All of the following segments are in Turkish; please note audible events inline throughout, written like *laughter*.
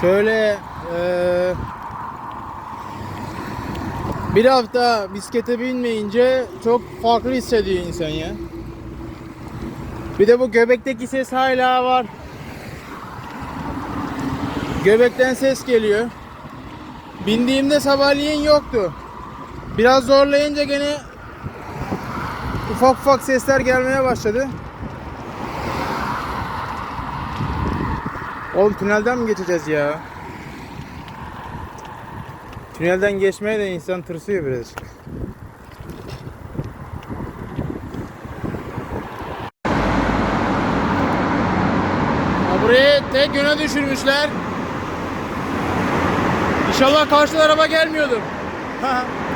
Şöyle eee, bir hafta bisiklete binmeyince çok farklı hissediyor insan ya. Bir de bu göbekteki ses hala var. Göbekten ses geliyor. Bindiğimde sabahleyin yoktu. Biraz zorlayınca gene ufak ufak sesler gelmeye başladı. Oğlum tünelden mi geçeceğiz ya? Tünelden geçmeye de insan tırsıyor birazcık. Burayı tek yöne düşürmüşler. İnşallah karşıdan araba gelmiyordur. *laughs*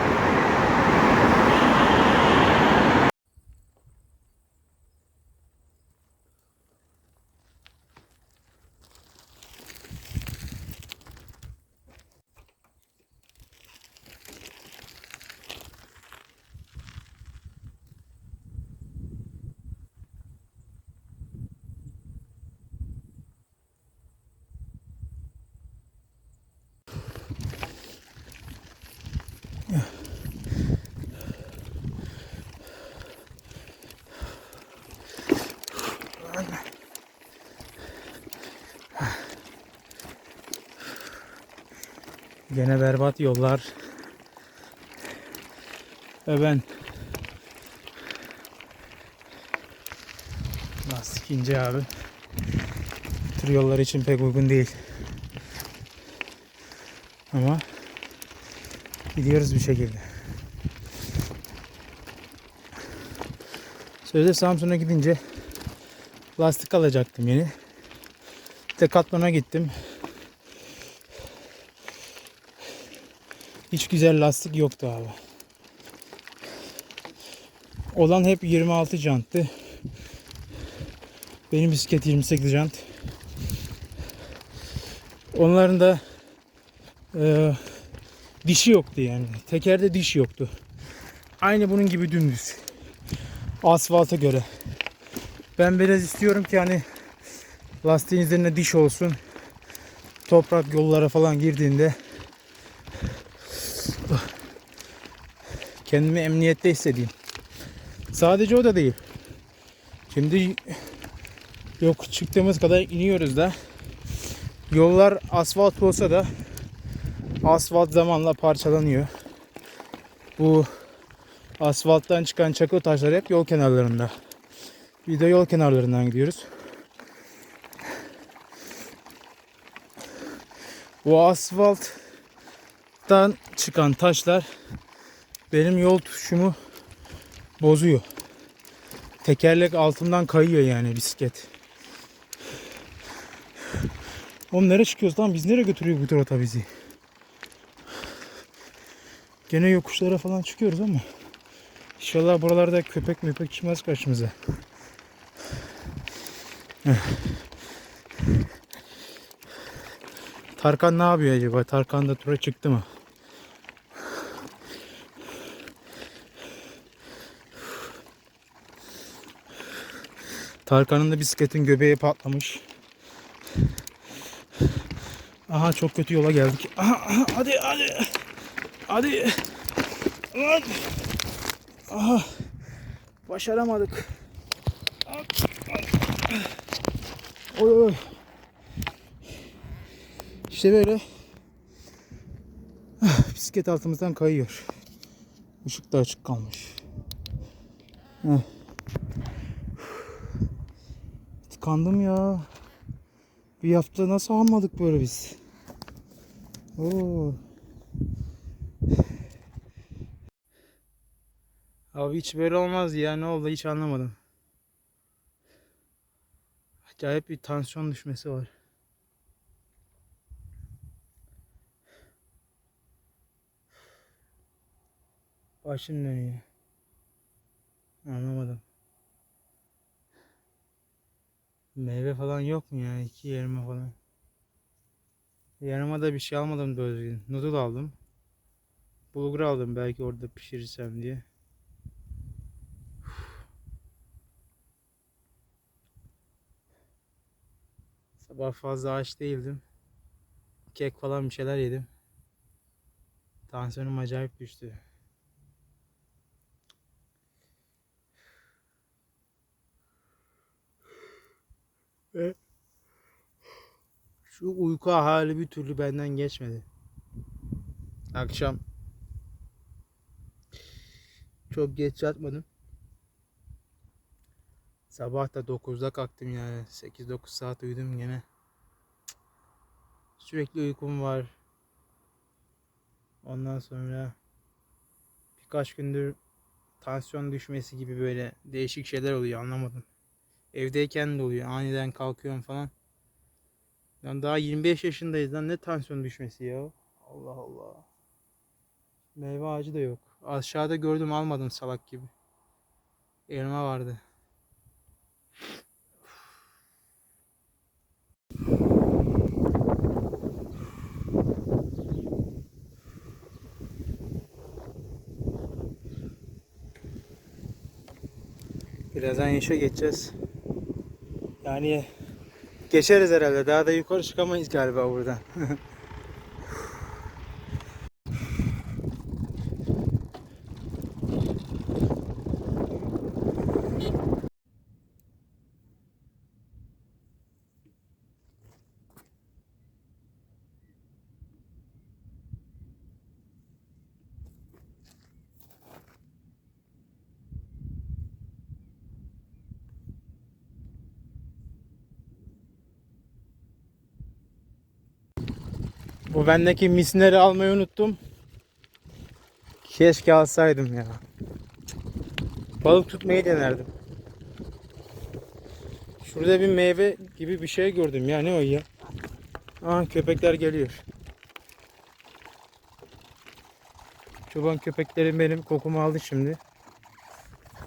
Gene berbat yollar. Ve ben lastik ince abi. Bu tür yollar için pek uygun değil. Ama gidiyoruz bir şekilde. Sözde Samsun'a gidince lastik alacaktım yeni. Decathlon'a gittim. Hiç güzel lastik yoktu abi. Olan hep 26 janttı. Benim bisiklet 28 jant. Onların da e, dişi yoktu yani. Tekerde diş yoktu. Aynı bunun gibi dümdüz. Asfalta göre. Ben biraz istiyorum ki hani lastiğin üzerine diş olsun. Toprak yollara falan girdiğinde kendimi emniyette hissedeyim. Sadece o da değil. Şimdi yok çıktığımız kadar iniyoruz da yollar asfalt olsa da asfalt zamanla parçalanıyor. Bu asfalttan çıkan çakıl taşlar hep yol kenarlarında. Bir de yol kenarlarından gidiyoruz. Bu asfalttan çıkan taşlar benim yol tutuşumu bozuyor. Tekerlek altından kayıyor yani bisiklet. Oğlum nereye çıkıyoruz lan? Biz nereye götürüyor bu rota bizi? Gene yokuşlara falan çıkıyoruz ama İnşallah buralarda köpek müpek çıkmaz karşımıza. Tarkan ne yapıyor acaba? Tarkan da tura çıktı mı? Tarkan'ın da bisikletin göbeği patlamış. Aha çok kötü yola geldik. Aha, aha, hadi hadi. Hadi. Lan. Aha. Başaramadık. Oy oy. İşte böyle. Ah, Bisiklet altımızdan kayıyor. Işık da açık kalmış. Heh. Tıkandım ya. Bir hafta nasıl almadık böyle biz? Oo. Abi hiç böyle olmaz ya. Ne oldu hiç anlamadım. Acayip bir tansiyon düşmesi var. Başım dönüyor. Anlamadım. Meyve falan yok mu ya? İki yerime falan. Yanıma da bir şey almadım doğru düzgün. Noodle aldım. Bulgur aldım belki orada pişirirsem diye. Sabah fazla aç değildim. kek falan bir şeyler yedim. Tansiyonum acayip düştü. Ve şu uyku hali bir türlü benden geçmedi. Akşam çok geç yatmadım. Sabah da 9'da kalktım yani. 8-9 saat uyudum gene. Sürekli uykum var. Ondan sonra birkaç gündür tansiyon düşmesi gibi böyle değişik şeyler oluyor anlamadım. Evdeyken de oluyor. Aniden kalkıyorum falan. Lan daha 25 yaşındayız lan ne tansiyon düşmesi ya. Allah Allah. Meyve ağacı da yok. Aşağıda gördüm almadım salak gibi. Elma vardı. Birazdan yaşa geçeceğiz. Yani geçeriz herhalde. Daha da yukarı çıkamayız galiba buradan. *laughs* Bu bendeki misinleri almayı unuttum. Keşke alsaydım ya. Balık tutmayı denerdim. Şurada bir meyve gibi bir şey gördüm ya ne o ya? Aa köpekler geliyor. Çoban köpeklerim benim kokumu aldı şimdi.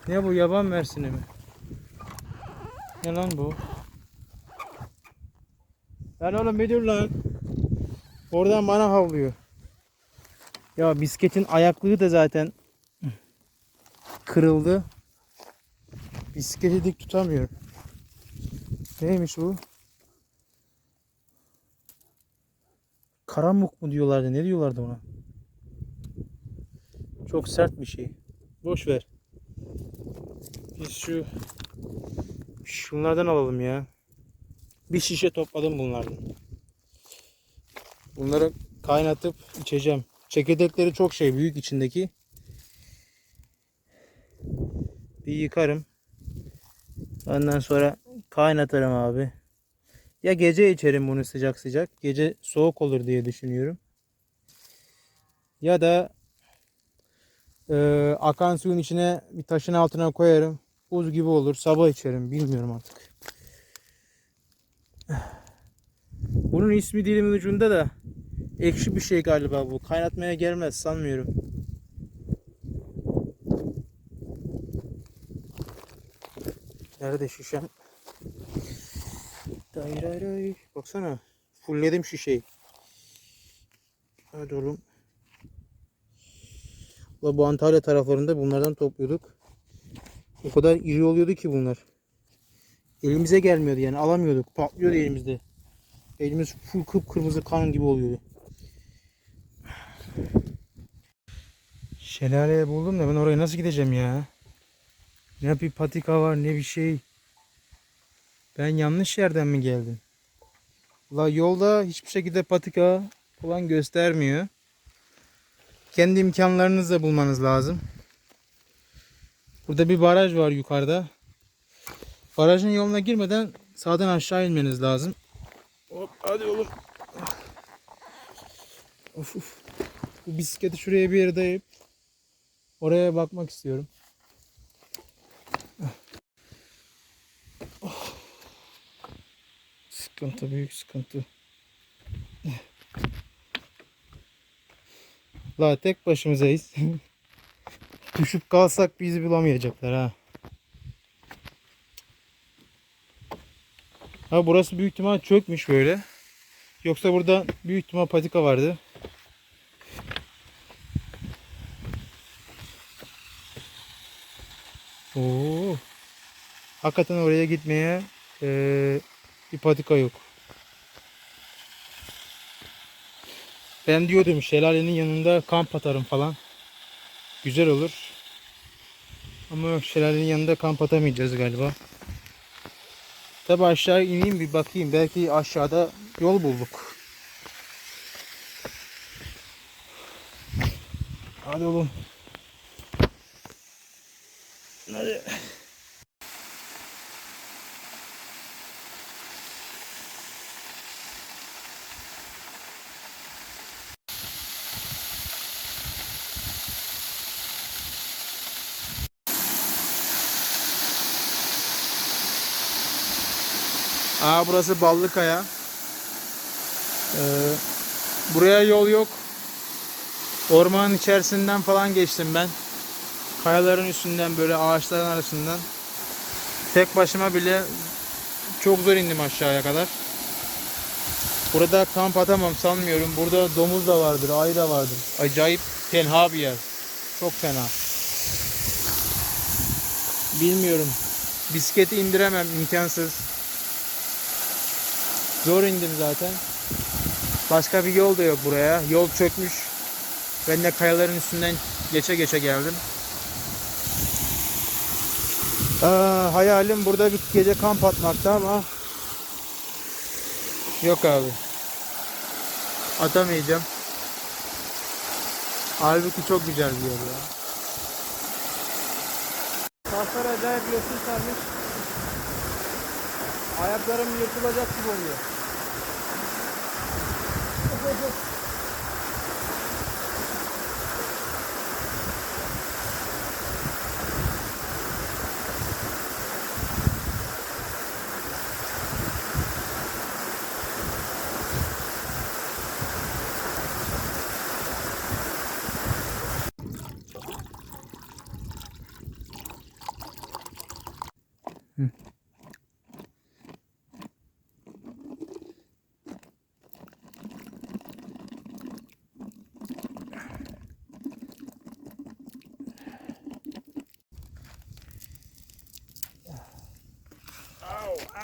Ne bu yaban mersini mi? Ne lan bu? Lan oğlum bir dur lan. Oradan bana havlıyor. Ya bisikletin ayaklığı da zaten kırıldı. Bisikleti dik tutamıyorum. Neymiş bu? Karamuk mu diyorlardı? Ne diyorlardı ona? Çok sert bir şey. Boş ver. Biz şu şunlardan alalım ya. Bir şişe topladım bunlardan. Bunları kaynatıp içeceğim. Çekirdekleri çok şey büyük içindeki. Bir yıkarım. Ondan sonra kaynatırım abi. Ya gece içerim bunu sıcak sıcak. Gece soğuk olur diye düşünüyorum. Ya da e, akan suyun içine bir taşın altına koyarım. Buz gibi olur. Sabah içerim. Bilmiyorum artık. Bunun ismi dilimin ucunda da ekşi bir şey galiba bu. Kaynatmaya gelmez sanmıyorum. Nerede şişem? Day day. Baksana. Fullledim şişeyi. Hadi oğlum. Ulan bu Antalya taraflarında bunlardan topluyorduk. O kadar iri oluyordu ki bunlar. Elimize gelmiyordu yani alamıyorduk. Patlıyordu elimizde. Elimiz full kıpkırmızı kan gibi oluyordu. Şelale buldum da ben oraya nasıl gideceğim ya? Ne bir patika var ne bir şey. Ben yanlış yerden mi geldim? La yolda hiçbir şekilde patika falan göstermiyor. Kendi imkanlarınızla bulmanız lazım. Burada bir baraj var yukarıda. Barajın yoluna girmeden sağdan aşağı inmeniz lazım. Hop hadi oğlum. Of of. Bu bisikleti şuraya bir yere dayayıp oraya bakmak istiyorum. Oh. Sıkıntı büyük sıkıntı. La tek başımızayız. *laughs* Düşüp kalsak bizi bulamayacaklar ha. Ha burası büyük ihtimal çökmüş böyle. Yoksa burada büyük ihtimal patika vardı. Oo. Hakikaten oraya gitmeye eee, bir patika yok. Ben diyordum şelalenin yanında kamp atarım falan. Güzel olur. Ama şelalenin yanında kamp atamayacağız galiba. Tabi aşağı ineyim bir bakayım. Belki aşağıda yol bulduk. Hadi oğlum. Hadi. Aa burası Ballıkaya. Ee, buraya yol yok. Ormanın içerisinden falan geçtim ben. Kayaların üstünden böyle ağaçların arasından. Tek başıma bile çok zor indim aşağıya kadar. Burada kamp atamam sanmıyorum. Burada domuz da vardır, ayı da vardır. Acayip tenha bir yer. Çok fena. Bilmiyorum. Bisikleti indiremem imkansız. Zor indim zaten. Başka bir yol da yok buraya. Yol çökmüş. Ben de kayaların üstünden geçe geçe geldim. Aa, hayalim burada bir gece kamp atmakta ama yok abi. Atamayacağım. Halbuki çok güzel bir yer ya. Taşlar acayip yosun sarmış. Ayaklarım yırtılacak gibi oluyor.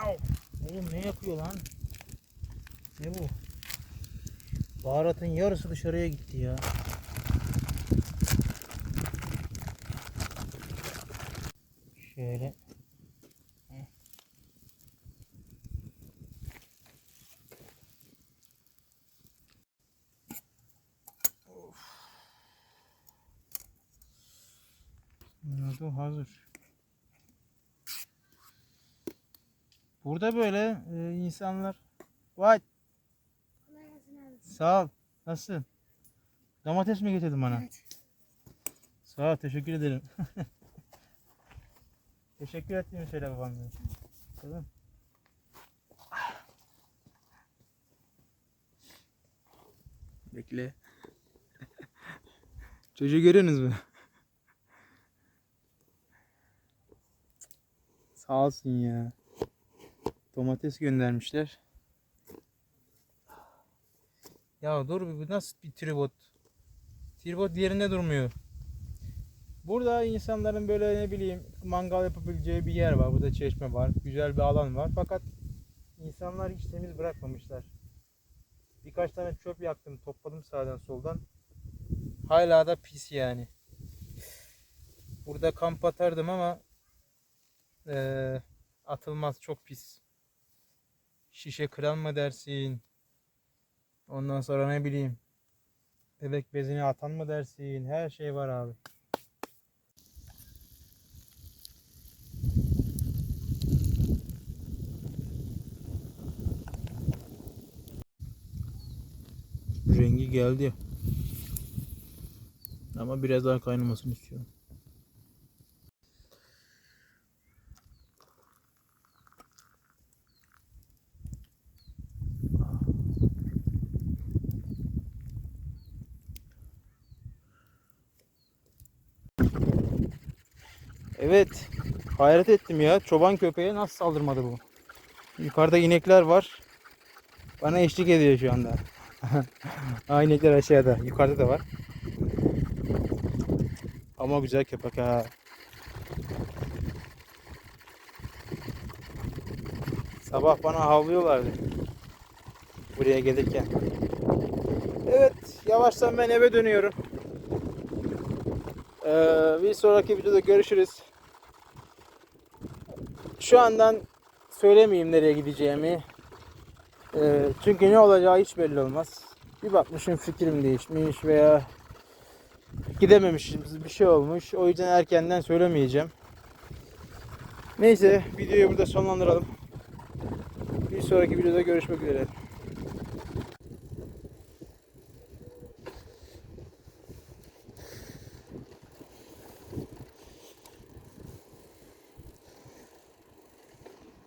Au. Oğlum ne yapıyor lan? Ne bu? Baharatın yarısı dışarıya gitti ya. Şöyle. Of. Bunlar hazır. Burada böyle e, insanlar Vay sağ ol. Nasılsın? Domates mi getirdin bana? Evet. Sağ ol teşekkür ederim. *laughs* teşekkür ettiğimi söyle babam. Tamam. Bekle. *laughs* Çocuğu görüyorsunuz mu? *laughs* Sağ olsun ya. Domates göndermişler. Ya dur bu nasıl bir tribot? Tribot yerinde durmuyor. Burada insanların böyle ne bileyim mangal yapabileceği bir yer var. Burada çeşme var. Güzel bir alan var. Fakat insanlar hiç temiz bırakmamışlar. Birkaç tane çöp yaktım. Topladım sağdan soldan. Hala da pis yani. Burada kamp atardım ama eee, atılmaz çok pis. Şişe kıran mı dersin? Ondan sonra ne bileyim. Bebek bezini atan mı dersin? Her şey var abi. Rengi geldi. Ama biraz daha kaynamasını istiyorum. Evet. Hayret ettim ya. Çoban köpeğe nasıl saldırmadı bu? Yukarıda inekler var. Bana eşlik ediyor şu anda. *laughs* ha inekler aşağıda. Yukarıda da var. Ama güzel köpek ha. Sabah bana havlıyorlardı. Buraya gelirken. Evet. yavaştan ben eve dönüyorum. Ee, bir sonraki videoda görüşürüz. Şu andan söylemeyeyim nereye gideceğimi. Ee, çünkü ne olacağı hiç belli olmaz. Bir bakmışım fikrim değişmiş veya gidememişiz bir şey olmuş. O yüzden erkenden söylemeyeceğim. Neyse videoyu burada sonlandıralım. Bir sonraki videoda görüşmek üzere.